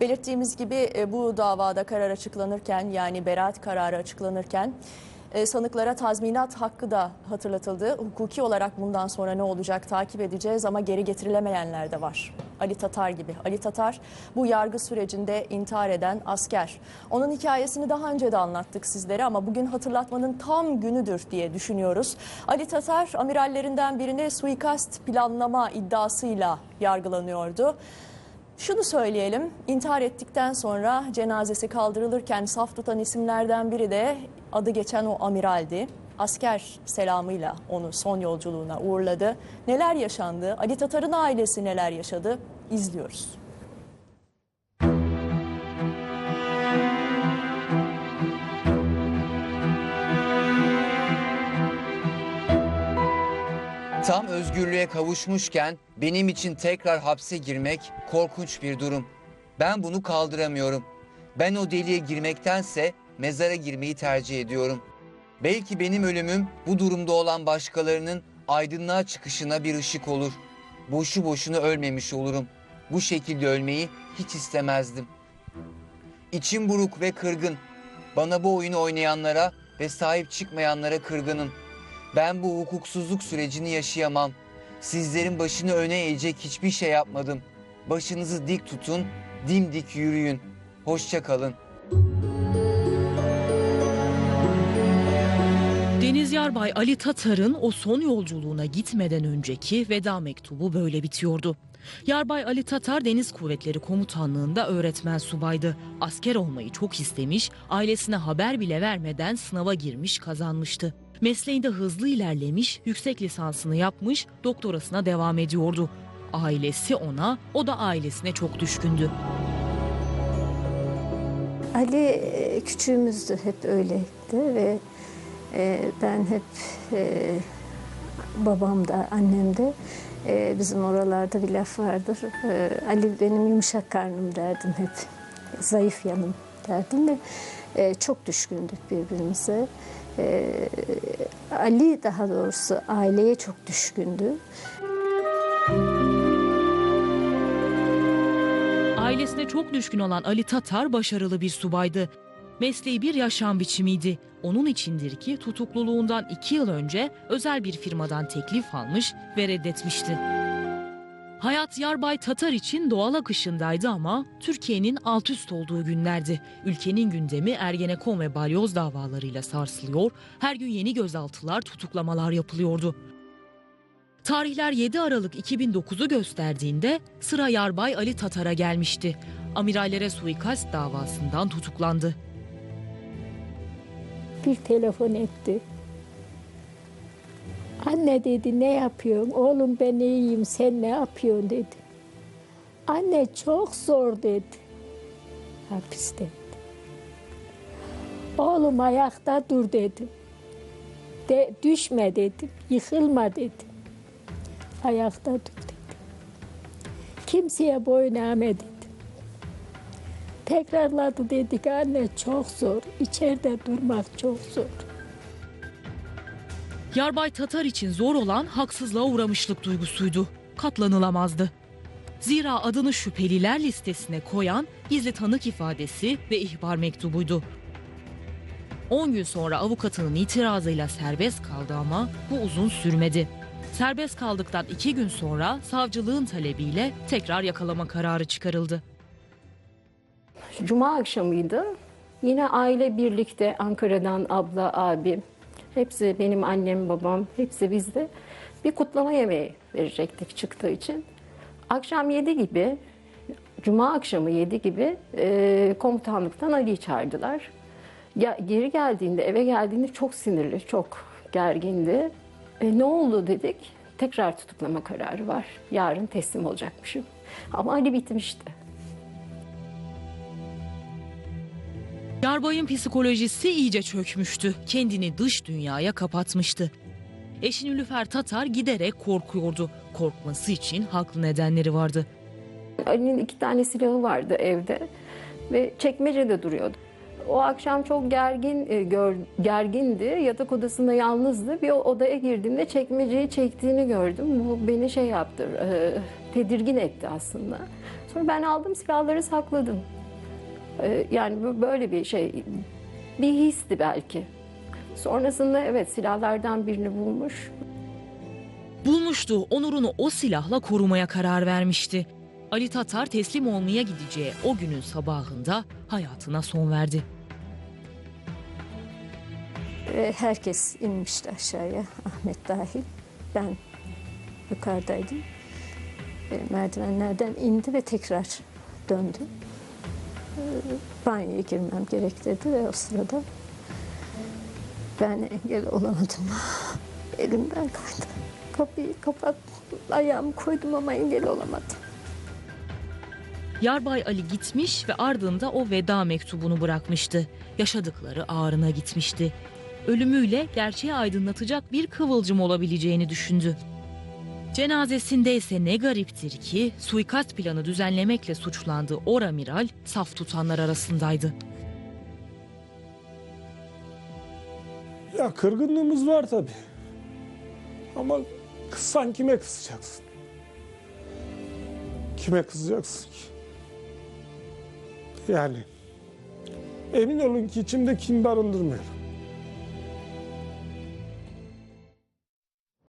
Belirttiğimiz gibi e, bu davada karar açıklanırken yani beraat kararı açıklanırken e, sanıklara tazminat hakkı da hatırlatıldı. Hukuki olarak bundan sonra ne olacak takip edeceğiz ama geri getirilemeyenler de var. Ali Tatar gibi. Ali Tatar bu yargı sürecinde intihar eden asker. Onun hikayesini daha önce de anlattık sizlere ama bugün hatırlatmanın tam günüdür diye düşünüyoruz. Ali Tatar amirallerinden birini suikast planlama iddiasıyla yargılanıyordu. Şunu söyleyelim, intihar ettikten sonra cenazesi kaldırılırken saf tutan isimlerden biri de adı geçen o amiraldi. Asker selamıyla onu son yolculuğuna uğurladı. Neler yaşandı, Ali Tatar'ın ailesi neler yaşadı izliyoruz. Tam özgürlüğe kavuşmuşken benim için tekrar hapse girmek korkunç bir durum. Ben bunu kaldıramıyorum. Ben o deliğe girmektense mezara girmeyi tercih ediyorum. Belki benim ölümüm bu durumda olan başkalarının aydınlığa çıkışına bir ışık olur. Boşu boşuna ölmemiş olurum. Bu şekilde ölmeyi hiç istemezdim. İçim buruk ve kırgın. Bana bu oyunu oynayanlara ve sahip çıkmayanlara kırgınım. Ben bu hukuksuzluk sürecini yaşayamam. Sizlerin başını öne eğecek hiçbir şey yapmadım. Başınızı dik tutun, dimdik yürüyün. Hoşça kalın. Deniz Yarbay Ali Tatar'ın o son yolculuğuna gitmeden önceki veda mektubu böyle bitiyordu. Yarbay Ali Tatar Deniz Kuvvetleri Komutanlığı'nda öğretmen subaydı. Asker olmayı çok istemiş, ailesine haber bile vermeden sınava girmiş, kazanmıştı. Mesleğinde hızlı ilerlemiş, yüksek lisansını yapmış, doktorasına devam ediyordu. Ailesi ona, o da ailesine çok düşkündü. Ali e, küçüğümüzdü hep öyleydi ve e, ben hep e, babam da annem de bizim oralarda bir laf vardır. Ali benim yumuşak karnım derdim hep. Zayıf yanım derdim ve çok düşkündük birbirimize. E, Ali daha doğrusu aileye çok düşkündü. Ailesine çok düşkün olan Ali Tatar başarılı bir subaydı. Mesleği bir yaşam biçimiydi. Onun içindir ki tutukluluğundan iki yıl önce özel bir firmadan teklif almış ve reddetmişti. Hayat Yarbay Tatar için doğal akışındaydı ama Türkiye'nin alt üst olduğu günlerdi. Ülkenin gündemi Ergenekon ve balyoz davalarıyla sarsılıyor, her gün yeni gözaltılar, tutuklamalar yapılıyordu. Tarihler 7 Aralık 2009'u gösterdiğinde sıra Yarbay Ali Tatar'a gelmişti. Amirallere suikast davasından tutuklandı. bir telefon etti. Anne dedi ne yapıyorsun? Oğlum ben iyiyim sen ne yapıyorsun dedi. Anne çok zor dedi. Hapiste. Oğlum ayakta dur dedim. De, düşme dedim. Yıkılma dedim. Ayakta dur dedim. Kimseye boyun eğme dedim. Tekrarladı dedik anne çok zor. İçeride durmak çok zor. Yarbay Tatar için zor olan haksızlığa uğramışlık duygusuydu. Katlanılamazdı. Zira adını şüpheliler listesine koyan gizli tanık ifadesi ve ihbar mektubuydu. 10 gün sonra avukatının itirazıyla serbest kaldı ama bu uzun sürmedi. Serbest kaldıktan 2 gün sonra savcılığın talebiyle tekrar yakalama kararı çıkarıldı. Cuma akşamıydı. Yine aile birlikte Ankara'dan abla, abim, hepsi benim annem, babam, hepsi bizde bir kutlama yemeği verecektik çıktığı için. Akşam 7 gibi, Cuma akşamı 7 gibi e, komutanlıktan Ali'yi çağırdılar. Ya, geri geldiğinde, eve geldiğinde çok sinirli, çok gergindi. E, ne oldu dedik. Tekrar tutuklama kararı var. Yarın teslim olacakmışım. Ama Ali bitmişti. Yarbay'ın psikolojisi iyice çökmüştü. Kendini dış dünyaya kapatmıştı. Eşi Nilüfer Tatar giderek korkuyordu. Korkması için haklı nedenleri vardı. Ali'nin iki tane silahı vardı evde ve çekmecede duruyordu. O akşam çok gergin e, gör, gergindi. Yatak odasında yalnızdı. Bir odaya girdiğimde çekmeceyi çektiğini gördüm. Bu beni şey yaptı, e, tedirgin etti aslında. sonra ben aldım silahları sakladım. Ee, yani böyle bir şey, bir histi belki. Sonrasında evet silahlardan birini bulmuş. Bulmuştu, onurunu o silahla korumaya karar vermişti. Ali Tatar teslim olmaya gideceği o günün sabahında hayatına son verdi. Ve herkes inmişti aşağıya, Ahmet dahil. Ben yukarıdaydım. E, merdivenlerden indi ve tekrar döndü. Banyoya girmem gerek dedi ve o sırada ben engel olamadım. Elimden kaydı. Kapıyı kapat, ayağımı koydum ama engel olamadım. Yarbay Ali gitmiş ve ardında o veda mektubunu bırakmıştı. Yaşadıkları ağrına gitmişti. Ölümüyle gerçeği aydınlatacak bir kıvılcım olabileceğini düşündü. Cenazesinde ise ne gariptir ki suikast planı düzenlemekle suçlandığı Oramiral saf tutanlar arasındaydı. Ya kırgınlığımız var tabii. Ama kızsan kime kızacaksın? Kime kızacaksın ki? Yani emin olun ki içimde kin barındırmıyorum.